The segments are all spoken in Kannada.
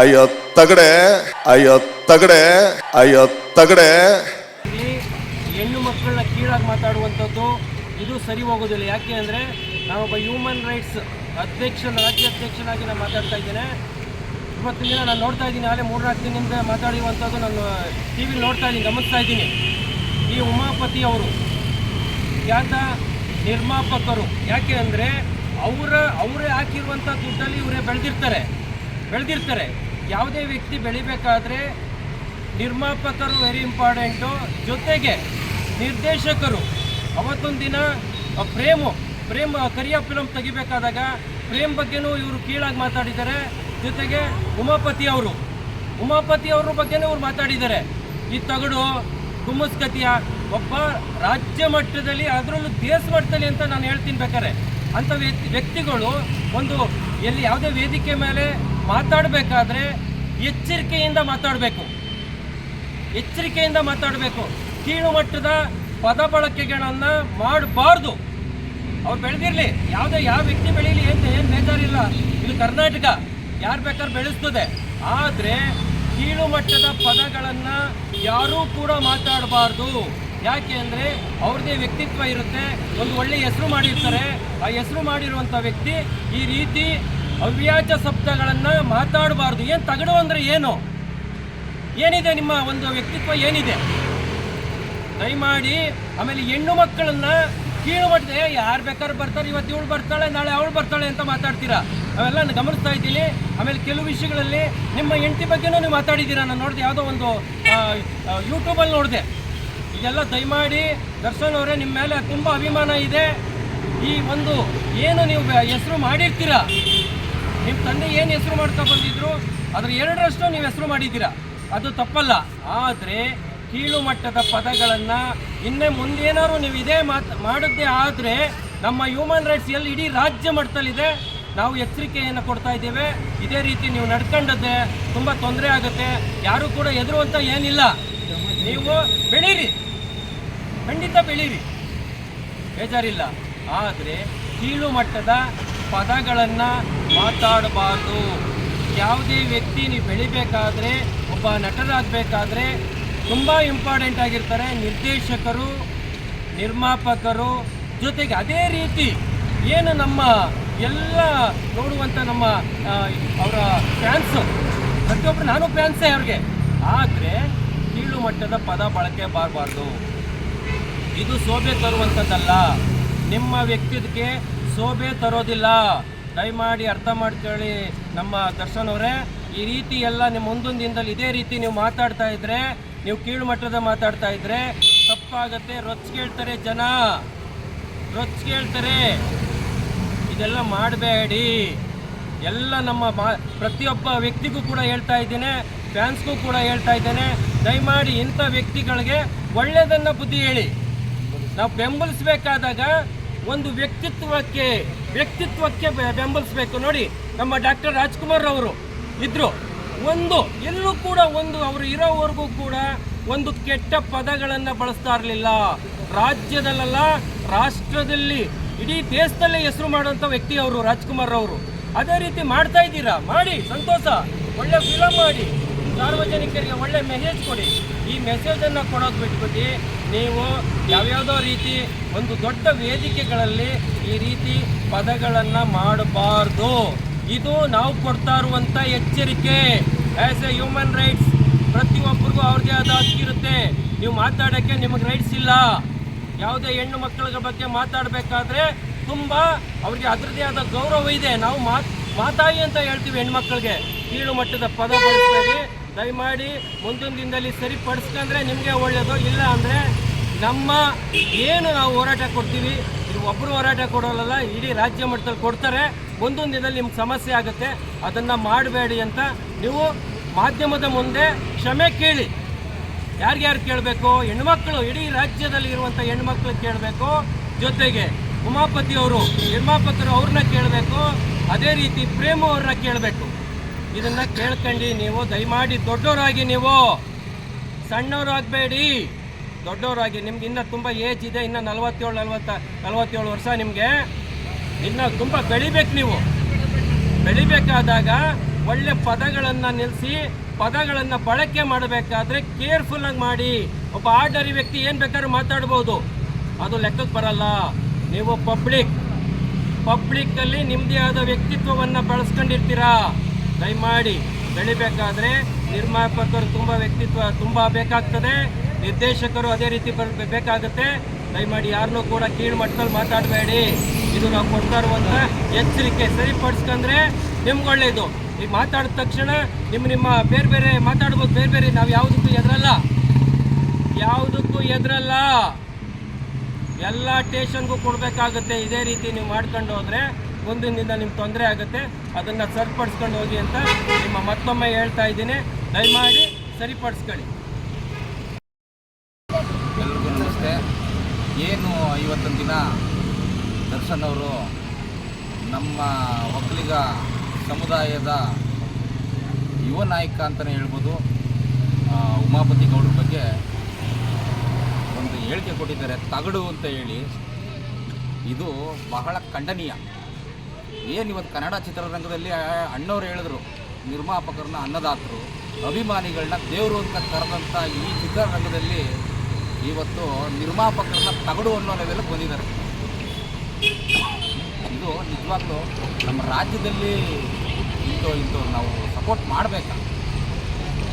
ಅಯ್ಯೋ, ತಗಡೆ. ಅಯ್ಯೋ ತಗಡೆ. ಅಯ್ಯೋ, ತಗಡೆ. ಇಲ್ಲಿ ಹೆಣ್ಣು ಮಕ್ಕಳನ್ನ ಕೀಳಾಗಿ ಮಾತಾಡುವಂಥದ್ದು ಇದು ಸರಿ ಹೋಗೋದಿಲ್ಲ. ಯಾಕೆ ಅಂದರೆ ನಾನೊಬ್ಬ ಹ್ಯೂಮನ್ ರೈಟ್ಸ್ ಅಧ್ಯಕ್ಷ ರಾಜ್ಯ ಅಧ್ಯಕ್ಷನಾಗಿ ನಾನು ಮಾತಾಡ್ತಾ ಇದ್ದೇನೆ. ಇವತ್ತಿನ ದಿನ ನಾನು ನೋಡ್ತಾ ಇದ್ದೀನಿ. ಆಗಲೇ ಮೂರ್ನಾಲ್ಕು ದಿನದಿಂದ ಮಾತಾಡಿರುವಂಥದ್ದು ನಾನು ಟಿ ವಿಲಿ ನೋಡ್ತಾ ಇದ್ದೀನಿ, ಗಮನಿಸ್ತಾ ಇದ್ದೀನಿ. ಈ ಉಮಾಪತಿ ಅವರು ಯಾತ ನಿರ್ಮಾಪಕರು, ಯಾಕೆ ಅಂದರೆ ಅವರ, ಅವರೇ ಹಾಕಿರುವಂಥ ದುಡ್ಡಲ್ಲಿ ಇವರೇ ಬೆಳೆದಿರ್ತಾರೆ. ಬೆಳೆದಿರ್ತಾರೆ. ಯಾವುದೇ ವ್ಯಕ್ತಿ ಬೆಳಿಬೇಕಾದ್ರೆ ನಿರ್ಮಾಪಕರು ವೆರಿ ಇಂಪಾರ್ಟೆಂಟು ಜೊತೆಗೆ ನಿರ್ದೇಶಕರು, ಅವತ್ತೊಂದು ದಿನ ಪ್ರೇಮು, ಪ್ರೇಮ್ ಕರಿಯ ಫಿಲಮ್ ತೆಗಿಬೇಕಾದಾಗ ಪ್ರೇಮ್ ಬಗ್ಗೆನೂ ಇವರು ಕೀಳಾಗಿ ಮಾತಾಡಿದ್ದಾರೆ. ಜೊತೆಗೆ ಉಮಾಪತಿ ಅವರು, ಉಮಾಪತಿ ಅವ್ರ ಬಗ್ಗೆನೂ ಇವ್ರು ಮಾತಾಡಿದ್ದಾರೆ. ಈ ತಗಡು, ಗುಮ್ಮಸ್ಕತಿಯ ಒಬ್ಬ ರಾಜ್ಯ ಮಟ್ಟದಲ್ಲಿ ಅದರಲ್ಲೂ ದೇಶ ಮಟ್ಟದಲ್ಲಿ ಅಂತ ನಾನು ಹೇಳ್ತೀನಿ ಬೇಕಾರೆ ಅಂಥ ವ್ಯಕ್ತಿ ವ್ಯಕ್ತಿಗಳು ಒಂದು ಎಲ್ಲಿ ಯಾವುದೇ ವೇದಿಕೆ ಮೇಲೆ ಮಾತಾಡಬೇಕಾದ್ರೆ ಎಚ್ಚರಿಕೆಯಿಂದ ಮಾತಾಡಬೇಕು. ಎಚ್ಚರಿಕೆಯಿಂದ ಮಾತಾಡಬೇಕು. ಕೀಳು ಮಟ್ಟದ ಪದ ಬಳಕೆಗಳನ್ನು ಮಾಡಬಾರ್ದು. ಅವ್ರು ಬೆಳೆದಿರಲಿ. ಯಾವುದೇ ಯಾವ ವ್ಯಕ್ತಿ ಬೆಳೀಲಿ ಅಂತ ಏನು ಬೇಜಾರಿಲ್ಲ. ಇದು ಕರ್ನಾಟಕ ಯಾರು ಬೇಕಾದ್ರೆ ಬೆಳೆಸ್ತದೆ. ಆದರೆ ಕೀಳು ಮಟ್ಟದ ಪದಗಳನ್ನು ಯಾರೂ ಕೂಡ ಮಾತಾಡಬಾರ್ದು. ಯಾಕೆ ಅಂದರೆ ಅವ್ರದ್ದೇ ವ್ಯಕ್ತಿತ್ವ ಇರುತ್ತೆ. ಒಂದು ಒಳ್ಳೆ ಹೆಸರು ಮಾಡಿರ್ತಾರೆ. ಆ ಹೆಸರು ಮಾಡಿರುವಂಥ ವ್ಯಕ್ತಿ ಈ ರೀತಿ ಅವ್ಯಾಜ ಶಬ್ದಗಳನ್ನು ಮಾತಾಡಬಾರ್ದು. ಏನು ತಗಡು ಅಂದರೆ ಏನು? ಏನಿದೆ ನಿಮ್ಮ ಒಂದು ವ್ಯಕ್ತಿತ್ವ ಏನಿದೆ? ದಯಮಾಡಿ ಆಮೇಲೆ ಹೆಣ್ಣು ಮಕ್ಕಳನ್ನ ಕೀಳು ಮಾಡಿದೆ ಯಾರು ಬೇಕಾದ್ರೆ ಬರ್ತಾರೆ, ಇವತ್ತು ಇವಳು ಬರ್ತಾಳೆ, ನಾಳೆ ಅವಳು ಬರ್ತಾಳೆ ಅಂತ ಮಾತಾಡ್ತೀರಾ? ಅವೆಲ್ಲ ನಾನು ಗಮನಿಸ್ತಾ ಇದ್ದೀನಿ. ಆಮೇಲೆ ಕೆಲವು ವಿಷಯಗಳಲ್ಲಿ ನಿಮ್ಮ ಹೆಂಡತಿ ಬಗ್ಗೆನೂ ನೀವು ಮಾತಾಡಿದ್ದೀರಾ? ನಾನು ನೋಡಿದೆ, ಯಾವುದೋ ಒಂದು ಯೂಟ್ಯೂಬಲ್ಲಿ ನೋಡಿದೆ. ಇದೆಲ್ಲ ದಯಮಾಡಿ ದರ್ಶನ್ ಅವರೇ, ನಿಮ್ಮ ಮೇಲೆ ತುಂಬ ಅಭಿಮಾನ ಇದೆ. ಈ ಒಂದು ಏನು ನೀವು ಹೆಸರು ಮಾಡಿರ್ತೀರಾ? ನಿಮ್ಮ ತಂದೆ ಏನು ಹೆಸರು ಮಾಡ್ತಾ ಬಂದಿದ್ರು? ಅದ್ರ ಎರಡರಷ್ಟು ನೀವು ಹೆಸರು ಮಾಡಿದ್ದೀರಾ? ಅದು ತಪ್ಪಲ್ಲ. ಆದರೆ ಕೀಳು ಮಟ್ಟದ ಪದಗಳನ್ನು ಇನ್ನೇ ಮುಂದೇನಾದ್ರು ನೀವು ಇದೇ ಮಾತು ಮಾಡಿದ್ದೇ ಆದರೆ ನಮ್ಮ ಹ್ಯೂಮನ್ ರೈಟ್ಸ್ ಎಲ್ಲಿ ಇಡೀ ರಾಜ್ಯ ಮಟ್ಟದಲ್ಲಿದೆ. ನಾವು ಎಚ್ಚರಿಕೆಯನ್ನು ಕೊಡ್ತಾ ಇದ್ದೇವೆ. ಇದೇ ರೀತಿ ನೀವು ನಡ್ಕೊಂಡದ್ದೆ ತುಂಬ ತೊಂದರೆ ಆಗುತ್ತೆ. ಯಾರು ಕೂಡ ಹೆದರುವಂಥ ಏನಿಲ್ಲ. ನೀವು ಬೆಳೀರಿ. ಖಂಡಿತ ಬೆಳೀರಿ. ಬೇಜಾರಿಲ್ಲ. ಆದರೆ ಕೀಳು ಮಟ್ಟದ ಪದಗಳನ್ನು ಮಾತಾಡಬಾರ್ದು. ಯಾವುದೇ ವ್ಯಕ್ತಿ ನೀವು ಬೆಳಿಬೇಕಾದ್ರೆ, ಒಬ್ಬ ನಟರಾಗಬೇಕಾದ್ರೆ ತುಂಬ ಇಂಪಾರ್ಟೆಂಟ್ ಆಗಿರ್ತಾರೆ. ನಿರ್ದೇಶಕರು, ನಿರ್ಮಾಪಕರು ಜೊತೆಗೆ ಅದೇ ರೀತಿ ಏನು ನಮ್ಮ ಎಲ್ಲ ನೋಡುವಂಥ ನಮ್ಮ ಅವರ ಫ್ಯಾನ್ಸು ಪ್ರತಿಯೊಬ್ಬರು ನಾನು ಫ್ಯಾನ್ಸೇ ಅವ್ರಿಗೆ. ಆದರೆ ಕೀಳು ಮಟ್ಟದ ಪದ ಬಳಕೆ ಬರಬಾರ್ದು ಇದು ಶೋಭೆ ತರುವಂಥದ್ದಲ್ಲ ನಿಮ್ಮ ವ್ಯಕ್ತಿತ್ವಕ್ಕೆ ಶೋಭೆ ತರೋದಿಲ್ಲ. ದಯಮಾಡಿ ಅರ್ಥ ಮಾಡ್ಕೊಳ್ಳಿ ನಮ್ಮ ದರ್ಶನ್ ಅವರೇ. ಈ ರೀತಿ ಎಲ್ಲ ನಿಮ್ಮ ಮುಂದೊಂದು ದಿನದಲ್ಲಿ ಇದೇ ರೀತಿ ನೀವು ಮಾತಾಡ್ತಾ ಇದ್ರೆ, ನೀವು ಕೀಳುಮಟ್ಟದ ಮಾತಾಡ್ತಾ ಇದ್ರೆ ತಪ್ಪಾಗತ್ತೆ. ರೊಚ್ಚಿಗೇಳ್ತಾರೆ ಜನ. ರೊಚ್ಚಿಗೇಳ್ತಾರೆ ಇದೆಲ್ಲ ಮಾಡಬೇಡಿ. ಎಲ್ಲ ನಮ್ಮ ಪ್ರತಿಯೊಬ್ಬ ವ್ಯಕ್ತಿಗೂ ಕೂಡ ಹೇಳ್ತಾ ಇದ್ದೇನೆ, ಫ್ಯಾನ್ಸ್ಗೂ ಕೂಡ ಹೇಳ್ತಾ ಇದ್ದೇನೆ. ದಯಮಾಡಿ ಇಂಥ ವ್ಯಕ್ತಿಗಳಿಗೆ ಒಳ್ಳೆಯದನ್ನು ಬುದ್ಧಿ ಹೇಳಿ. ನಾವು ಬೆಂಬಲಿಸಬೇಕಾದಾಗ ಒಂದು ವ್ಯಕ್ತಿತ್ವಕ್ಕೆ ವ್ಯಕ್ತಿತ್ವಕ್ಕೆ ಬೆಂಬಲಿಸಬೇಕು. ನೋಡಿ, ನಮ್ಮ ಡಾಕ್ಟರ್ ರಾಜ್ಕುಮಾರ್ ಅವರು ಇದ್ರು. ಒಂದು, ಎಲ್ಲೂ ಕೂಡ ಒಂದು, ಅವರು ಇರೋವರೆಗೂ ಕೂಡ ಒಂದು ಕೆಟ್ಟ ಪದಗಳನ್ನು ಬಳಸ್ತಾ ಇರಲಿಲ್ಲ. ರಾಜ್ಯದಲ್ಲ ರಾಷ್ಟ್ರದಲ್ಲಿ, ಇಡೀ ದೇಶದಲ್ಲೇ ಹೆಸರು ಮಾಡುವಂಥ ವ್ಯಕ್ತಿ ಅವರು ರಾಜ್ಕುಮಾರ್ ಅವರು ಅದೇ ರೀತಿ ಮಾಡ್ತಾ ಇದ್ದೀರಾ? ಮಾಡಿ, ಸಂತೋಷ. ಒಳ್ಳೆ ಫಿಲಮ್ ಮಾಡಿ. ಸಾರ್ವಜನಿಕರಿಗೆ ಒಳ್ಳೆ ಮೆಸೇಜ್ ಕೊಡಿ. ಈ ಮೆಸೇಜನ್ನು ಕೊಡೋದು ಬಿಟ್ಬಿಟ್ಟು ನೀವು ಯಾವ್ಯಾವುದೋ ರೀತಿ ಒಂದು ದೊಡ್ಡ ವೇದಿಕೆಗಳಲ್ಲಿ ಈ ರೀತಿ ಪದಗಳನ್ನು ಮಾಡಬಾರ್ದು. ಇದು ನಾವು ಕೊಡ್ತಾ ಇರುವಂಥ ಎಚ್ಚರಿಕೆ. ಆ್ಯಸ್ ಎ ಹ್ಯೂಮನ್ ರೈಟ್ಸ್ ಪ್ರತಿಯೊಬ್ಬರಿಗೂ ಅವ್ರದ್ದೇ ಆದ ಹಕ್ಕಿರುತ್ತೆ ನೀವು ಮಾತಾಡೋಕ್ಕೆ ನಿಮಗೆ ರೈಟ್ಸ್ ಇಲ್ಲ. ಯಾವುದೇ ಹೆಣ್ಣು ಮಕ್ಕಳ ಬಗ್ಗೆ ಮಾತಾಡಬೇಕಾದ್ರೆ ತುಂಬ ಅವ್ರಿಗೆ ಅದರದೇ ಆದ ಗೌರವ ಇದೆ. ನಾವು ಮಾತ್ ಮಾತಾಯಿ ಅಂತ ಹೇಳ್ತೀವಿ ಹೆಣ್ಮಕ್ಳಿಗೆ ಕೀಳು ಮಟ್ಟದ ಪದ ಬಳಸಬೇಡಿ. ದಯಮಾಡಿ ಮುಂದಿನ ದಿನದಲ್ಲಿ ಸರಿಪಡಿಸ್ಕೊಂಡ್ರೆ ನಿಮಗೆ ಒಳ್ಳೆಯದು ಇಲ್ಲ ಅಂದರೆ ನಮ್ಮ ಏನು ನಾವು ಹೋರಾಟ ಕೊಡ್ತೀವಿ, ಇದು ಒಬ್ಬರು ಹೋರಾಟ ಕೊಡೋಲ್ಲ ಇಡೀ ರಾಜ್ಯ ಮಟ್ಟದಲ್ಲಿ ಕೊಡ್ತಾರೆ. ಮುಂದೊಂದು ದಿನದಲ್ಲಿ ನಿಮ್ಗೆ ಸಮಸ್ಯೆ ಆಗುತ್ತೆ. ಅದನ್ನು ಮಾಡಬೇಡಿ ಅಂತ ನೀವು ಮಾಧ್ಯಮದ ಮುಂದೆ ಕ್ಷಮೆ ಕೇಳಿ. ಯಾರ್ಯಾರು ಕೇಳಬೇಕು? ಹೆಣ್ಮಕ್ಳು, ಇಡೀ ರಾಜ್ಯದಲ್ಲಿ ಇರುವಂಥ ಹೆಣ್ಮಕ್ಳು ಕೇಳಬೇಕು. ಜೊತೆಗೆ ಉಮಾಪತಿ ಅವರು ನಿರ್ಮಾಪಕರು ಅವ್ರನ್ನ ಕೇಳಬೇಕು. ಅದೇ ರೀತಿ ಪ್ರೇಮ ಅವ್ರನ್ನ ಕೇಳಬೇಕು. ಇದನ್ನ ಕೇಳ್ಕೊಂಡು ನೀವು, ದಯಮಾಡಿ ದೊಡ್ಡವರಾಗಿ ನೀವು. ಸಣ್ಣವರಾಗಬೇಡಿ. ದೊಡ್ಡವರಾಗಿ, ನಿಮ್ಗೆ ಇನ್ನೂ ತುಂಬ ಏಜ್ ಇದೆ, ಇನ್ನೂ ನಲವತ್ತೇಳು, ನಲ್ವತ್ತ, ನಲವತ್ತೇಳು ವರ್ಷ ನಿಮಗೆ. ಇನ್ನು ತುಂಬ ಬೆಳಿಬೇಕು ನೀವು. ಬೆಳಿಬೇಕಾದಾಗ ಒಳ್ಳೆ ಪದಗಳನ್ನು ನಿಲ್ಲಿಸಿ ಪದಗಳನ್ನು ಬಳಕೆ ಮಾಡಬೇಕಾದ್ರೆ ಕೇರ್ಫುಲ್ ಆಗಿ ಮಾಡಿ. ಒಬ್ಬ ಆರ್ಡರಿ ವ್ಯಕ್ತಿ ಏನು ಬೇಕಾದ್ರೂ ಮಾತಾಡ್ಬೋದು. ಅದು ಲೆಕ್ಕಕ್ಕೆ ಬರಲ್ಲ. ನೀವು ಪಬ್ಲಿಕ್. ಪಬ್ಲಿಕ್ಕಲ್ಲಿ ನಿಮ್ಮದೇ ಆದ ವ್ಯಕ್ತಿತ್ವವನ್ನು ಬೆಳೆಸ್ಕೊಂಡಿರ್ತೀರಾ? ದಯಮಾಡಿ ಬೆಳಿಬೇಕಾದ್ರೆ ನಿರ್ಮಾಪಕರು ತುಂಬ ವ್ಯಕ್ತಿತ್ವ ತುಂಬ ಬೇಕಾಗ್ತದೆ, ನಿರ್ದೇಶಕರು ಅದೇ ರೀತಿ ಬರಬೇಕಾಗುತ್ತೆ ದಯಮಾಡಿ ಯಾರನ್ನೂ ಕೂಡ ಕೀಳು ಮಟ್ಟದಲ್ಲಿ ಮಾತಾಡಬೇಡಿ. ಇದು ನಾವು ಕೊಡ್ತಾ ಇರುವಂಥ ಎಚ್ಚರಿಕೆ ಸರಿಪಡಿಸ್ಕೊಂಡ್ರೆ ನಿಮ್ಗೆ ಒಳ್ಳೇದು. ಈಗ ಮಾತಾಡಿದ ತಕ್ಷಣ ನಿಮ್ಮ ನಿಮ್ಮ ಬೇರೆ ಬೇರೆ ಮಾತಾಡ್ಬೋದು, ಬೇರೆ ಬೇರೆ ನಾವು ಯಾವುದಕ್ಕೂ ಎದುರಲ್ಲ ಯಾವುದಕ್ಕೂ ಎದುರಲ್ಲ ಎಲ್ಲ ಟೇಷನ್ಗೂ ಕೊಡಬೇಕಾಗುತ್ತೆ. ಇದೇ ರೀತಿ ನೀವು ಮಾಡ್ಕೊಂಡು ಹೋದರೆ ಮುಂದಿನಿಂದ ನಿಮ್ಗೆ ತೊಂದರೆ ಆಗುತ್ತೆ, ಅದನ್ನು ಸರಿಪಡಿಸ್ಕೊಂಡು ಹೋಗಿ ಅಂತ ನಿಮ್ಮ ಮತ್ತೊಮ್ಮೆ ಹೇಳ್ತಾ ಇದ್ದೀನಿ. ದಯಮಾಡಿ ಸರಿಪಡಿಸ್ಕೊಳ್ಳಿ. ಎಲ್ರಿಗೂ ನಮಸ್ತೆ. ಏನು ಇವತ್ತೊಂದು ದಿನ ದರ್ಶನ್ ಅವರು ನಮ್ಮ ಒಕ್ಕಲಿಗ ಸಮುದಾಯದ ಯುವ ನಾಯಕ ಅಂತಲೇ ಹೇಳ್ಬೋದು ಉಮಾಪತಿ ಗೌಡ್ರ ಬಗ್ಗೆ ಒಂದು ಹೇಳಿಕೆ ಕೊಟ್ಟಿದ್ದಾರೆ, ತಗಡು ಅಂತ ಹೇಳಿ. ಇದು ಬಹಳ ಖಂಡನೀಯ. ಏನು ಇವತ್ತು ಕನ್ನಡ ಚಿತ್ರರಂಗದಲ್ಲಿ ಅಣ್ಣವ್ರು ಹೇಳಿದ್ರು, ನಿರ್ಮಾಪಕರನ್ನ ಅನ್ನದಾತರು ಅಭಿಮಾನಿಗಳನ್ನ ದೇವರು ಅಂತ ಕರೆದಂಥ ಈ ಚಿತ್ರರಂಗದಲ್ಲಿ ಇವತ್ತು ನಿರ್ಮಾಪಕರನ್ನ ತಗಡು ಅನ್ನೋ ಲೆವೆಲ್ಗೆ ಬಂದಿದ್ದಾರೆ. ಇದು ನಿಜವಾಗ್ಲೂ ನಮ್ಮ ರಾಜ್ಯದಲ್ಲಿ ಇಂಥ ಇಂಥ ನಾವು ಸಪೋರ್ಟ್ ಮಾಡಬೇಕಾ?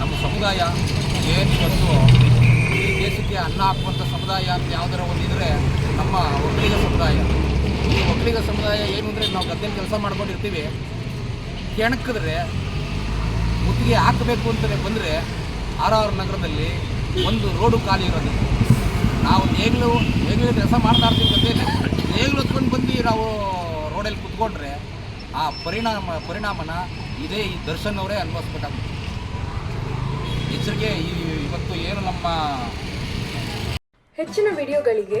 ನಮ್ಮ ಸಮುದಾಯ ಏನು ಇವತ್ತು ಈ ದೇಶಕ್ಕೆ ಅನ್ನ ಹಾಕುವಂಥ ಸಮುದಾಯ ಅಂತ ಯಾವುದರ ಒಂದಿದ್ರೆ ನಮ್ಮ ಒಕ್ಕಲಿಗ ಸಮುದಾಯ. ಈ ಒಕ್ಕಲಿಗ ಸಮುದಾಯ ಏನು ಅಂದರೆ ನಾವು ಗದ್ದೆಯಲ್ಲಿ ಕೆಲಸ ಮಾಡ್ಕೊಂಡಿರ್ತೀವಿ, ಕೆಣಕಿದ್ರೆ ಮುತ್ತಿಗೆ ಹಾಕಬೇಕು ಅಂತಲೇ ಬಂದರೆ ಆರ್ ಆರ್ ನಗರದಲ್ಲಿ ಒಂದು ರೋಡು ಖಾಲಿ ಇರೋದು. ನಾವು ನೇಗ್ಲು ನೇಗ್ಲು ಕೆಲಸ ಮಾಡ್ತಾ ಇರ್ತೀವಿ ಗದ್ದೆಯಲ್ಲಿ ನೇಗ್ಲು ಹೊತ್ಕೊಂಡು ಬಂದು ನಾವು ರೋಡಲ್ಲಿ ಕುತ್ಕೊಂಡ್ರೆ ಆ ಪರಿಣಾಮ, ಪರಿಣಾಮನ ಇದೇ ಈ ದರ್ಶನ್ ಅವರೇ ಅನುಭವಿಸ್ಬೇಕಾಗ್ತದೆ ಎಚ್ಚರಿಕೆ ಇವತ್ತು ಏನು ನಮ್ಮ ಹೆಚ್ಚಿನ ವಿಡಿಯೋಗಳಿಗೆ